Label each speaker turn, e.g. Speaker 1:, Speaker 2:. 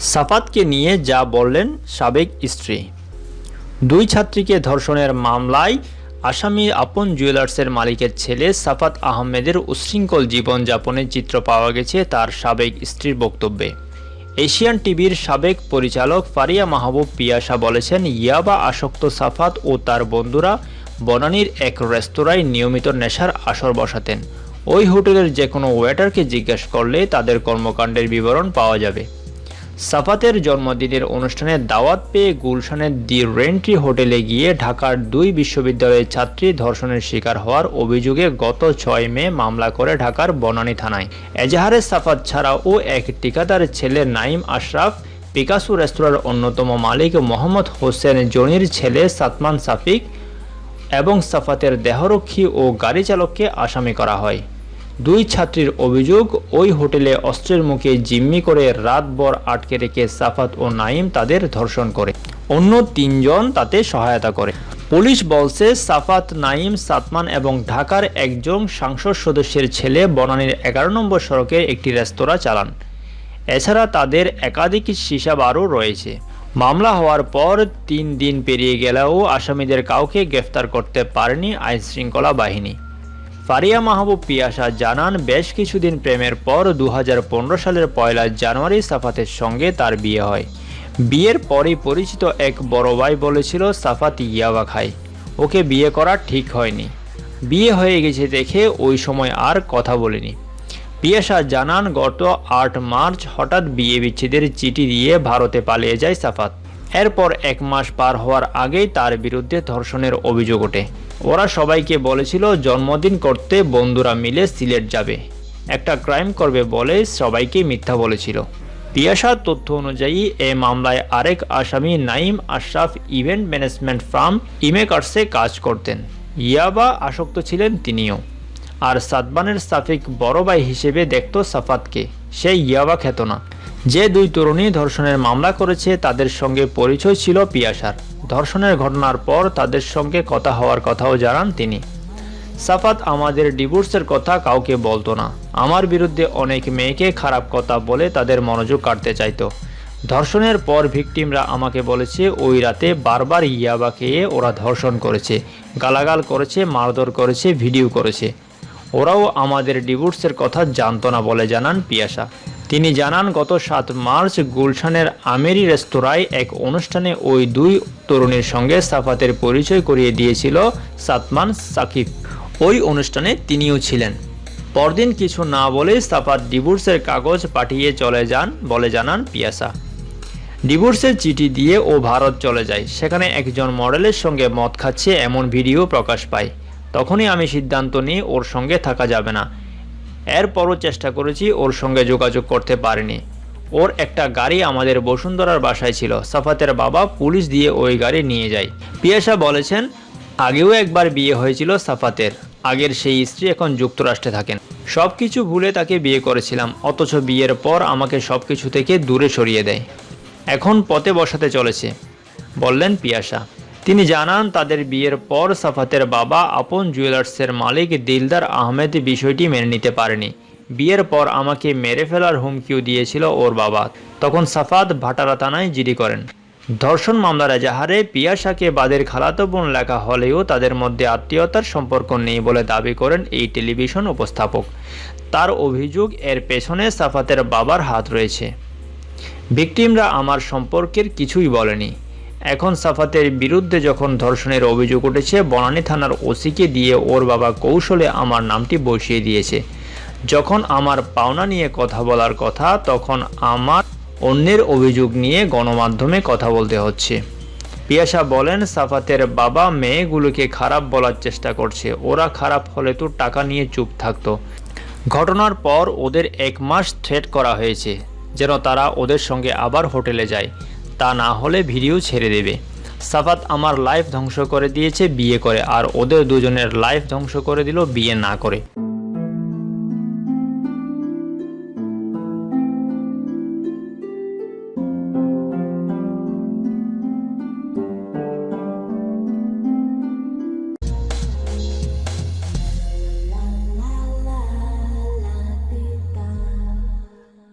Speaker 1: সাফাতকে নিয়ে যা বললেন সাবেক স্ত্রী। দুই ছাত্রীকে ধর্ষণের মামলায় আসামি আপন জুয়েলার্সের মালিকের ছেলে সাফাত আহমেদের উচ্ছৃঙ্খল জীবনযাপনের চিত্র পাওয়া গেছে তার সাবেক স্ত্রীর বক্তব্যে। এশিয়ান টিভির সাবেক পরিচালক ফারিয়া মাহবুব পিয়াসা বলেছেন, ইয়াবা আসক্ত সাফাত ও তার বন্ধুরা বনানীর এক রেস্তোরাঁয় নিয়মিত নেশার আসর বসাতেন। ওই হোটেলের যে কোনো ওয়েটারকে জিজ্ঞেস করলে তাদের কর্মকাণ্ডের বিবরণ পাওয়া যাবে। সাফাতের জন্মদিনের অনুষ্ঠানে দাওয়াত পেয়ে গুলশানের দি রেন্ট্রি হোটেলে গিয়ে ঢাকার দুই বিশ্ববিদ্যালয়ের ছাত্রী ধর্ষণের শিকার হওয়ার অভিযোগে গত ছয় মে মামলা করে ঢাকার বনানী থানায়। এজাহারে সাফাত ছাড়াও এক ঠিকাদারের ছেলে নাইম আশরাফ, পিকাসু রেস্তোরাঁর অন্যতম মালিক মোহাম্মদ হোসেন জনির ছেলে সাতমান সাফিক এবং সাফাতের দেহরক্ষী ও গাড়ি চালককে আসামি করা হয়। দুই ছাত্রীর অভিযোগ, ওই হোটেলে অস্ত্রের মুখে জিম্মি করে রাতভর আটকে রেখে সাফাত ও নাইম তাদের ধর্ষণ করে। অন্য তিনজন তাতে সহায়তা করে। পুলিশ বলছে, সাফাত নাইম সাতমান এবং ঢাকার একজন সংসদ সদস্যের ছেলে বনানীর এগারো নম্বর সড়কে একটি রেস্তোরাঁ চালান। এছাড়া তাদের একাধিক সিসাবারও রয়েছে। মামলা হওয়ার পর তিন দিন পেরিয়ে গেলেও আসামিদের কাউকে গ্রেফতার করতে পারেনি আইনশৃঙ্খলা বাহিনী। ফারিয়া মাহবুব পিয়াসা জানান, বেশ কিছুদিন প্রেমের পর দু হাজার পনেরো সালের পয়লা জানুয়ারি সাফাতের সঙ্গে তার বিয়ে হয়। বিয়ের পরই পরিচিত এক বড় ভাই বলেছিল, সাফাত ইয়াবা খায় ওকে বিয়ে করা ঠিক হয়নি। বিয়ে হয়ে গেছে দেখে ওই সময় আর কথা বলিনি। পিয়াসা জানান, গত আট মার্চ হঠাৎ বিয়ে বিচ্ছেদের চিঠি দিয়ে ভারতে পালিয়ে যায় সাফাত। এরপর এক মাস পার হওয়ার আগেই তার বিরুদ্ধে ধর্ষণের অভিযোগ ওঠে। ওরা সবাইকে বলেছিল জন্মদিন করতে বন্ধুরা মিলে সিলেট যাবে। একটা ক্রাইম করবে বলে সবাইকে মিথ্যা বলেছিল। পিয়াসার তথ্য অনুযায়ী, এ মামলায় আরেক আসামি Naim Ashraf event management firm ইমেকার্সে কাজ করতেন। ইয়াবা আসক্ত ছিলেন তিনিও। আর সাদবানের সাফিক বড় ভাই হিসেবে দেখত সাফাতকে। সে ইয়াবা খেত না। যে দুই তরুণী ধর্ষণের মামলা করেছে, তাদের সঙ্গে পরিচয় ছিল পিয়াসার। ধর্ষণের ঘটনার পর তাদের সঙ্গে কথা হওয়ার কথাও জানান তিনি। সাফাত আমাদের ডিভোর্সের কথা কাউকে বলতো না। আমার বিরুদ্ধে অনেক মেয়েকে খারাপ কথা বলে তাদের মনোযোগ কাটতে চাইতো। ধর্ষণের পর ভিকটিমরা আমাকে বলেছে, ওই রাতে বারবার ইয়াবা খেয়ে ওরা ধর্ষণ করেছে, গালাগাল করেছে, মারধর করেছে, ভিডিও করেছে। ওরাও আমাদের ডিভোর্সের কথা জানতো না বলে জানান পিয়াসা। তিনি জানান, গত সাত মার্চ গুলশানের আমেরি রেস্তোরাঁয় এক অনুষ্ঠানে ওই দুই তরুণীর সঙ্গে সাফাতের পরিচয় করিয়ে দিয়েছিল সাতমান সাকিব। ওই অনুষ্ঠানে তিনিও ছিলেন। পরদিন কিছু না বলে সাফাত ডিভোর্সের কাগজ পাঠিয়ে চলে যান, বলে জানান পিয়াসা। ডিভোর্সের চিঠি দিয়ে ও ভারত চলে যায়। সেখানে একজন মডেলের সঙ্গে মদ খাচ্ছে এমন ভিডিও প্রকাশ পায়। তখনই আমি সিদ্ধান্ত নিই ওর সঙ্গে থাকা যাবে না। এরপরও চেষ্টা করেছি ওর সঙ্গে যোগাযোগ করতে পারিনি। ওর একটা গাড়ি আমাদের বসুন্ধরার বাসায় ছিল। সাফাতের বাবা পুলিশ দিয়ে ওই গাড়ি নিয়ে যায়। পিয়াসা বলেছেন, আগেও একবার বিয়ে হয়েছিল সাফাতের। আগের সেই স্ত্রী এখন যুক্তরাষ্ট্রে থাকেন। সব কিছু ভুলে তাকে বিয়ে করেছিলাম। অথচ বিয়ের পর আমাকে সব কিছু থেকে দূরে সরিয়ে দেয়। এখন পথে বসাতে চলেছে। বললেন পিয়াসা। তিনি জানান, তাদের বিয়ের পর সাফাতের বাবা আপন জুয়েলার্সের মালিক দিলদার আহমেদ বিষয়টি মেনে নিতে পারেনি। বিয়ের পর আমাকে মেরে ফেলার হুমকিও দিয়েছিল ওর বাবা। তখন সাফাত ভাটারা থানায় জিডি করেন। ধর্ষণ মামলার এজাহারে পিয়াশাকে বাদের খালাতো বোন লেখা হলেও তাদের মধ্যে আত্মীয়তার সম্পর্ক নেই বলে দাবি করেন এই টেলিভিশন উপস্থাপক। তার অভিযোগ, এর পেছনে সাফাতের বাবার হাত রয়েছে। ভিকটিমরা আমার সম্পর্কের কিছুই বলেনি। এখন সাফাতের বিরুদ্ধে যখন ধর্ষণের অভিযোগ উঠেছে, বনানী থানার ওসিকে দিয়ে ওর বাবা কৌশলে আমার নামটি বসিয়ে দিয়েছে। যখন আমার পাওনা নিয়ে কথা বলার কথা, তখন আমার অন্যের অভিযোগ নিয়ে গণমাধ্যমে কথা বলতে হচ্ছে। পিয়াসা বলেন, সাফাতের বাবা মেয়েগুলোকে খারাপ বলার চেষ্টা করছে। ওরা খারাপ হলে তো টাকা নিয়ে চুপ থাকতো। ঘটনার পর ওদের এক মাস থ্রেট করা হয়েছে, যেন তারা ওদের সঙ্গে আবার হোটেলে যায়। তা না হলে ভিডিও ছেড়ে দেবে। সাফাত আমার লাইফ ধ্বংস করে দিয়েছে, বিয়ে করে। আর ওদের দুজনের লাইফ ধ্বংস করে দিল, বিয়ে না করে।